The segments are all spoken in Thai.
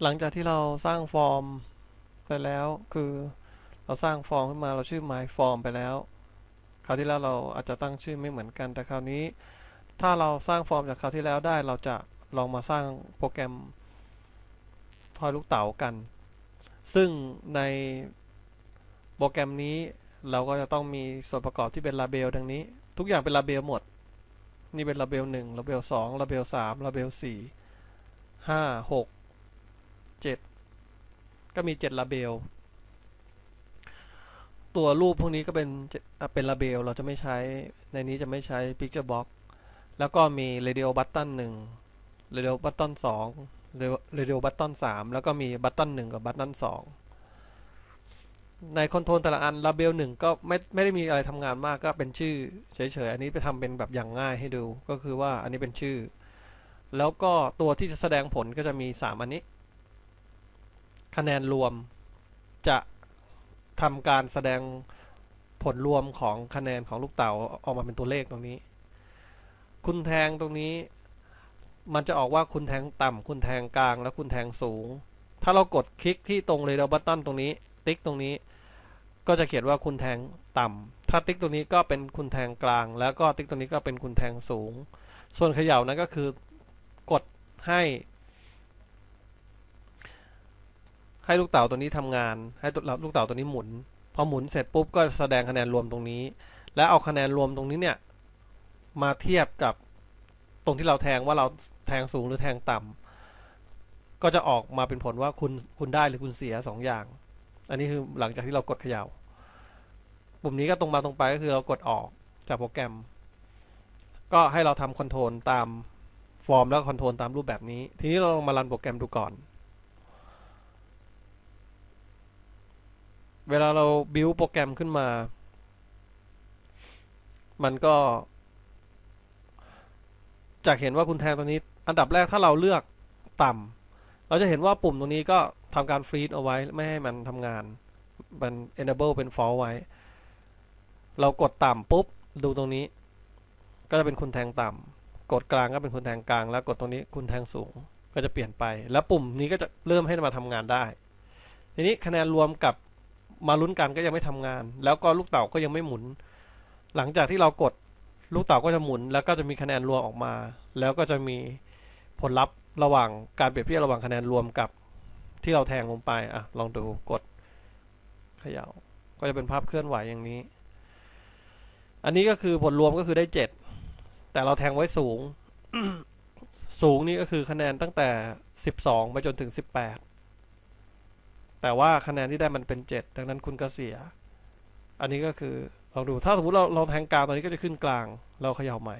หลังจากที่เราสร้างฟอร์มไปแล้วคือเราสร้างฟอร์มขึ้นมาเราชื่อ my form ไปแล้ว คราวที่แล้วเราอาจจะตั้งชื่อไม่เหมือนกันแต่คราวนี้ ถ้าเราสร้างฟอร์มจากคราวที่แล้วได้เราจะลองมาสร้างโปรแกรมทอยลูกเต๋ากัน ซึ่งในโปรแกรมนี้เราก็จะต้องมีส่วนประกอบที่เป็นลาเบลดังนี้ ทุกอย่างเป็นลาเบลหมด นี่เป็นลาเบลหนึ่งลาเบลสองลาเบลสามลาเบลสี่ห้าหก เจ็ดก็มีเจ็ดลาเบล ตัวรูปพวกนี้ก็เป็นเป็นลาเบล เราจะไม่ใช้ ในนี้จะไม่ใช้ Picture Box แล้วก็มี Radio Button หนึ่ง Radio Button สอง Radio Button สามแล้วก็มี Button หนึ่งกับ Button สองในคอนโทรลแต่ละอัน ลาเบลหนึ่งก็ไม่ไม่ได้มีอะไรทำงานมากก็เป็นชื่อเฉยๆ อันนี้ไปทำเป็นแบบอย่างง่ายให้ดู ก็คือว่าอันนี้เป็นชื่อแล้วก็ตัวที่จะแสดงผลก็จะมีสามอันนี้ คะแนนรวมจะทำการแสดงผลรวมของคะแนนของลูกเต๋าออกมาเป็นตัวเลขตรงนี้ คุณแทงตรงนี้ มันจะออกว่าคุณแทงต่ำคุณแทงกลางและคุณแทงสูง ถ้าเรากดคลิกที่ตรงเรด a r บัตตันตรงนี้ ติ๊กตรงนี้ ก็จะเขียนว่าคุณแทงต่ำถ้าติ๊กตรงนี้ก็เป็นคุณแทงกลาง แล้วก็ติ๊กตรงนี้ก็เป็นคุณแทงสูง ส่วนเขย่านั้นก็คือกดให้ ให้ลูกเต๋าตัวนี้ทำงาน ให้ลูกเต๋าตัวนี้หมุน พอหมุนเสร็จปุ๊บก็แสดงคะแนนรวมตรงนี้ และเอาคะแนนรวมตรงนี้เนี่ย มาเทียบกับตรงที่เราแทงว่าเราแทงสูงหรือแทงต่ำก็จะออกมาเป็นผลว่าคุณคุณได้หรือคุณเสียสองอย่าง อันนี้คือหลังจากที่เรากดเขย่า ปุ่มนี้ก็ตรงมาตรงไปก็คือเรากดออกจากโปรแกรม ก็ให้เราทำคอนโทรลตามฟอร์มแล้วคอนโทรลตามรูปแบบนี้ ทีนี้เราลองมารันโปรแกรมดูก่อน เวลาเราบิวโปรแกรมขึ้นมา มันก็ จากเห็นว่าคุณแทงตรงนี้ อันดับแรกถ้าเราเลือกต่ำเราจะเห็นว่าปุ่มตรงนี้ก็ทำการฟรีดเอาไว้ไม่ให้มันทำงาน มัน enable เป็น false ไว้ เรากดต่ำปุ๊บ ดูตรงนี้ ก็จะเป็นคุณแทงต่ำกดกลางก็เป็นคุณแทงกลาง แล้วกดตรงนี้คุณแทงสูงก็จะเปลี่ยนไป แล้วปุ่มนี้ก็จะเริ่มให้มาทำงานได้ ทีนี้คะแนนรวมกับ มาลุ้นกันก็ยังไม่ทำงาน แล้วก็ลูกเต่าก็ยังไม่หมุน หลังจากที่เรากดลูกเต่าก็จะหมุน แล้วก็จะมีคะแนนรวมออกมา แล้วก็จะมีผลลัพธ์ระหว่างการเปรียบเทียบระหว่างคะแนนรวมกับที่เราแทงลงไปอะลองดูกดเขย่าก็จะเป็นภาพเคลื่อนไหวอย่างนี้ อันนี้ก็คือผลรวมก็คือได้เจ็ดแต่เราแทงไว้สูง สูงนี่ก็คือคะแนนตั้งแต่สิบสองไปจนถึงสิบแปด แต่ว่าคะแนนที่ได้มันเป็นเจ็ดดังนั้นคุณก็เสีย อันนี้ก็คือลองดูถ้าสมมติเราเราแทงกลางตอนนี้ก็จะขึ้นกลาง เราเขย่าใหม่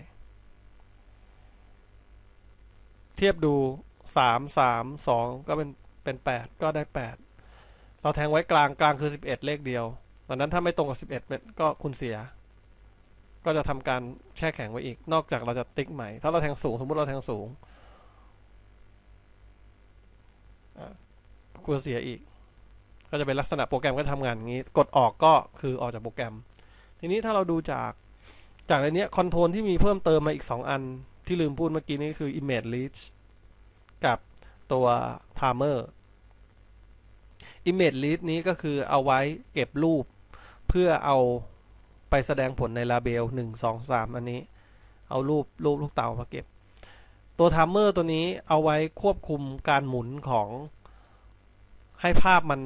เทียบดูสามสามสองก็เป็นเป็นแปดก็ได้แปดเราแทงไว้กลางกลางคือสิบเอ็ดเลขเดียวดังนั้นถ้าไม่ตรงกับสิบเอ็ดก็คุณเสีย ก็จะทำการแช่แข็งไว้อีก นอกจากเราจะติ๊กใหม่ ถ้าเราแทงสูงสมมติเราแทงสูงคุณเสียอีก ก็จะเป็นลักษณะโปรแกรมก็ทำงานอย่างนี้ กดออกก็คือออกจากโปรแกรม ทีนี้ถ้าเราดูจากจากในนี้คอนโทรลที่มีเพิ่มเติมมาอีก 2 อัน ที่ลืมพูดเมื่อกี้นี้คือ image reach กับตัว timer image read นี้ก็คือเอาไว้เก็บรูป เพื่อเอาไปแสดงผลในลาเบลหนึ่งสองสามอันนี้ เอารูปรูปลูกเต่ามาเก็บ ตัว timer ตัวนี้เอาไว้ควบคุมการหมุนของให้ภาพมัน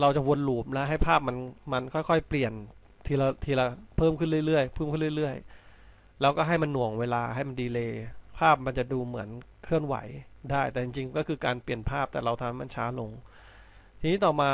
เราจะวนลูปแล้วให้ภาพมันมันค่อยๆ เปลี่ยนทีละทีละเพิ่มขึ้นเรื่อยๆเพิ่มขึ้นเรื่อยๆ แล้วก็ให้มันหน่วงเวลาให้มันดีเลย์ภาพมันจะดูเหมือนเคลื่อนไหวได้แต่จริงๆ ก็คือการเปลี่ยนภาพแต่เราทำมันช้าลง ทีนี้ต่อมา